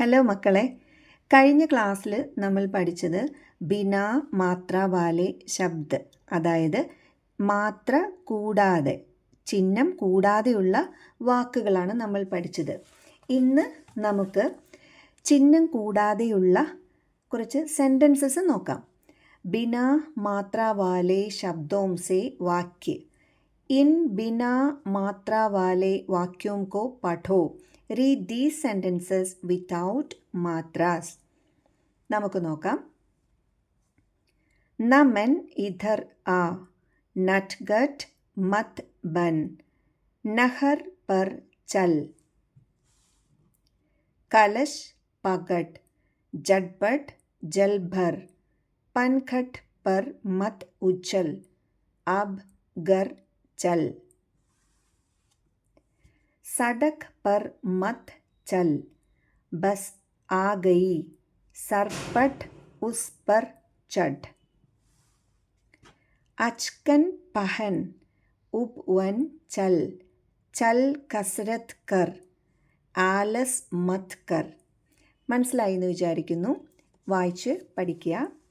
Hello മക്കളെ. കഴിഞ്ഞ ക്ലാസ്സിൽ നമ്മൾ പഠിച്ചത് ബിന മാത്ര വാലെ ശബ്ദ്. അതായത് മാത്ര കൂടാതെ ചിഹ്നം കൂടാതെയുള്ള വാക്കുകളാണ് നമ്മൾ പഠിച്ചത്. ഇന്ന് നമുക്ക് ചിഹ്നം കൂടാതെയുള്ള കുറച്ച് സെന്റൻസസ് നോക്കാം. ബിന മാത്ര വാലെ ശബ്ദോം സേ വാക്യ. ഇൻ ബിന മാത്ര വാലെ വാക്യോം കോ പഠോ read these sentences without matras നമുക്ക് നോക്കാം നമൻ ഇധർ ആ നട്ഗട്ട് മത് ബൻ നഹർ പർ ചൽ कलश पगट झटपट जल भर पनखट पर मत उछल अब घर ചൽ. സടക് പർ മത് ചൽ. ബസ് ആ ഗയി സർപട്ട് ഉസ് പർ ചഡ് അച്കൻ പഹൻ. ഉപ് വൻ ചൽ. ചൽ കസരത്ത് കർ. ആലസ് മത് കർ. മനസ്സിലായി എന്ന് വിചാരിക്കുന്നു. വായിച്ച് പഠിക്കുക.